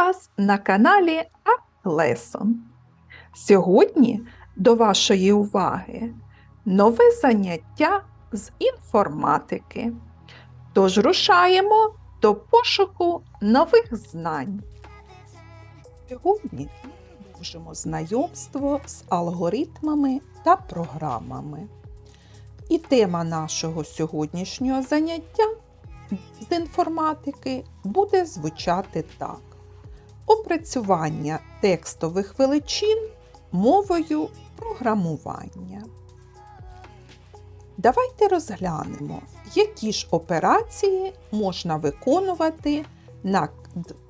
вас на каналі Lesson. Сьогодні до вашої уваги нове заняття з інформатики. Тож рушаємо до пошуку нових знань. Сьогодні продовжимо знайомство з алгоритмами та програмами. І тема нашого сьогоднішнього заняття з інформатики буде звучати так: опрацювання текстових величин мовою програмування. Давайте розглянемо, які ж операції можна виконувати над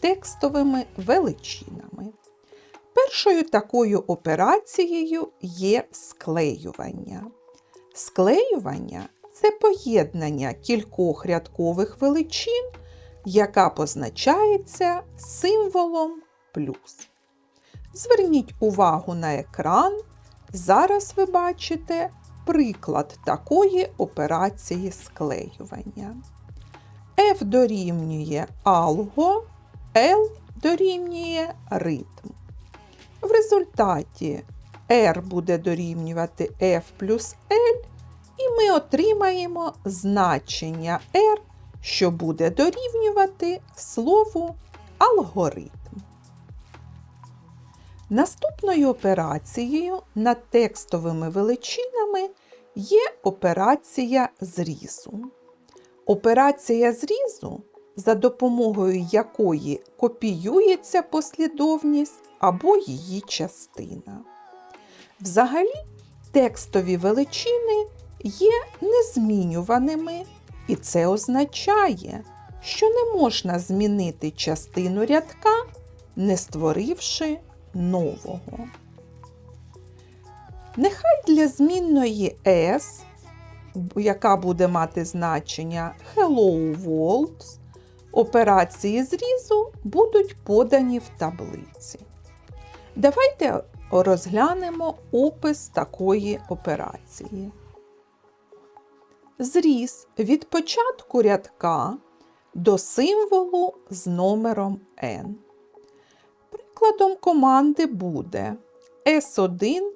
текстовими величинами. Першою такою операцією є склеювання. Склеювання це поєднання кількох рядкових величин, яка позначається символом плюс. Зверніть увагу на екран. Зараз ви бачите приклад такої операції склеювання. F дорівнює алго, L дорівнює ритм. В результаті R буде дорівнювати F плюс L, і ми отримаємо значення R, що буде дорівнювати слову алгоритм. Наступною операцією над текстовими величинами є операція зрізу. Операція зрізу, за допомогою якої копіюється послідовність або її частина. Взагалі, текстові величини є незмінюваними, і це означає, що не можна змінити частину рядка, не створивши нового. Нехай для змінної S, яка буде мати значення Hello World, операції зрізу будуть подані в таблиці. Давайте розглянемо опис такої операції. Зріз від початку рядка до символу з номером n. Прикладом команди буде S1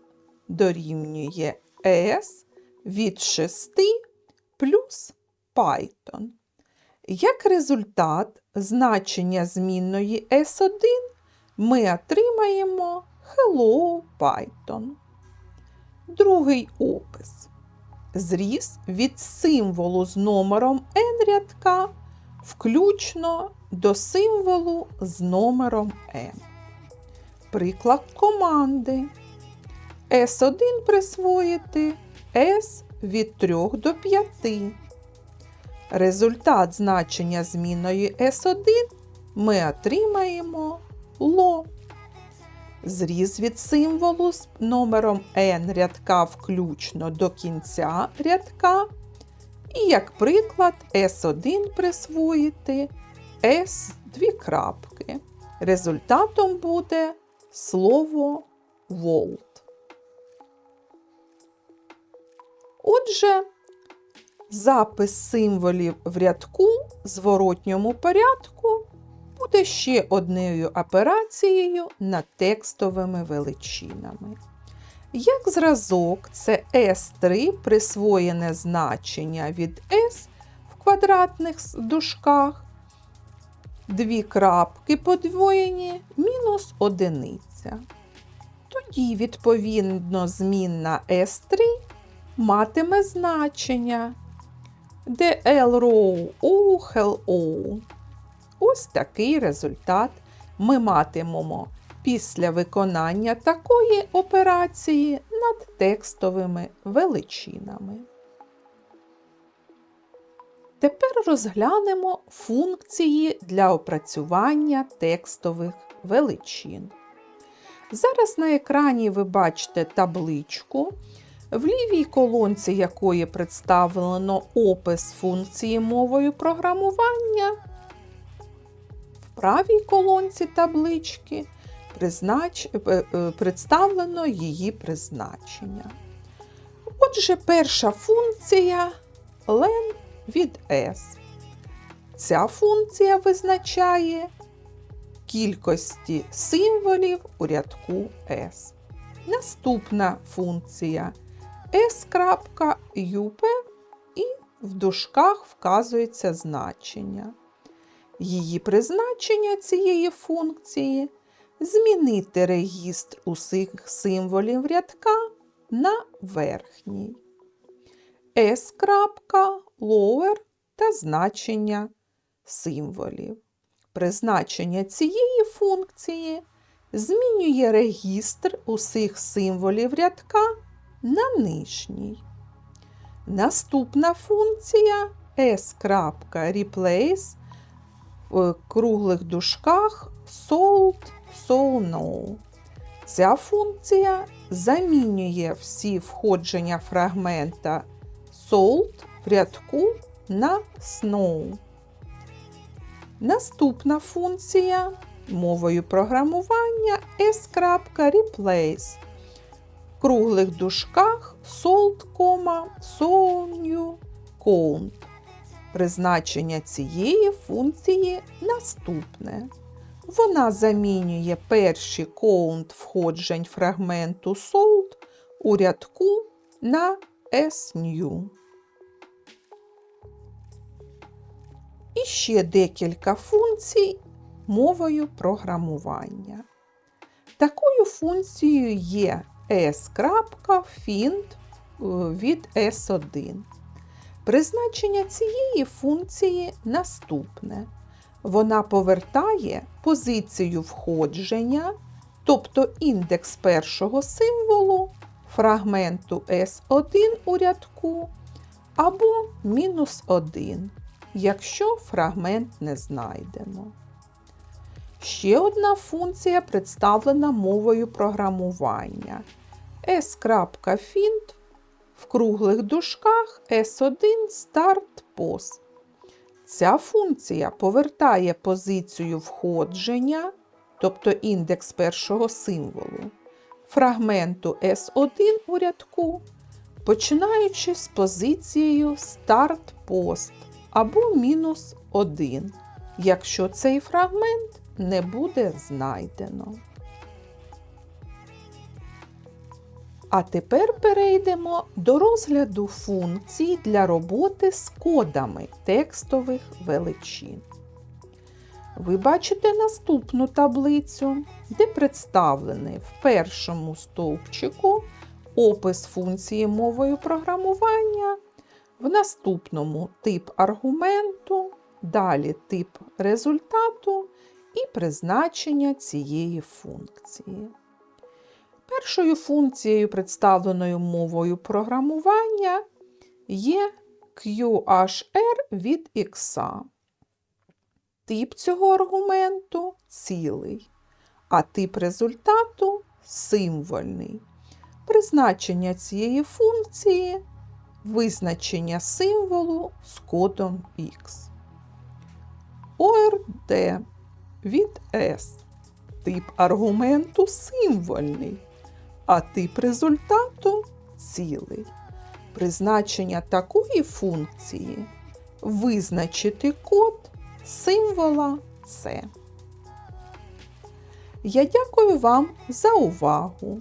дорівнює S від 6 плюс Python. Як результат значення змінної S1 ми отримаємо Hello Python. Другий опис. Зріз від символу з номером n рядка включно до символу з номером n. Приклад команди. S1 присвоїти S від 3 до 5. Результат значення змінної S1 ми отримаємо ло. Зріз від символу з номером n рядка включно до кінця рядка. І, як приклад, S1 присвоїти S дві крапки. Результатом буде слово Volt. Отже, запис символів в рядку в зворотньому порядку буде ще однією операцією над текстовими величинами. Як зразок, це S3 присвоєне значення від S в квадратних дужках, дві крапки подвоєні мінус одиниця. Тоді, відповідно, змінна S3 матиме значення DL row hello. Ось такий результат ми матимемо після виконання такої операції над текстовими величинами. Тепер розглянемо функції для опрацювання текстових величин. Зараз на екрані ви бачите табличку, в лівій колонці якої представлено опис функції мовою програмування. Правій колонці таблички признач... е, е, представлено її призначення. Отже, перша функція len від S. Ця функція визначає кількості символів у рядку S. Наступна функція s.up і в дужках вказується значення. Її призначення цієї функції змінити регістр усіх символів рядка на верхній. S. lower та значення символів. Призначення цієї функції змінює регістр усіх символів рядка на нижній. Наступна функція s.replace в круглих дужках sold, so no. Ця функція замінює всі входження фрагмента sold в рядку на snow. Наступна функція мовою програмування s.replace в круглих дужках sold, so new count. Призначення цієї функції наступне. Вона замінює перші count входжень фрагменту sold у рядку на SNew. І ще декілька функцій мовою програмування. Такою функцією є s.find е, від S1. Призначення цієї функції наступне. Вона повертає позицію входження, тобто індекс першого символу фрагменту S1 у рядку або мінус 1 якщо фрагмент не знайдено. Ще одна функція представлена мовою програмування s.find в круглих дужках S1 Start POS. Ця функція повертає позицію входження, тобто індекс першого символу, фрагменту S1 у рядку, починаючи з позицією Start Post або мінус 1, якщо цей фрагмент не буде знайдено. А тепер перейдемо до розгляду функцій для роботи з кодами текстових величин. Ви бачите наступну таблицю, де представлений в першому стовпчику опис функції мовою програмування в наступному тип аргументу, далі тип результату і призначення цієї функції. Першою функцією, представленою мовою програмування, є QHR від X. Тип цього аргументу цілий, а тип результату символьний. Призначення цієї функції визначення символу з кодом X. ORD від S. Тип аргументу символьний, а тип результату цілий. Призначення такої функції визначити код символа С. Я дякую вам за увагу.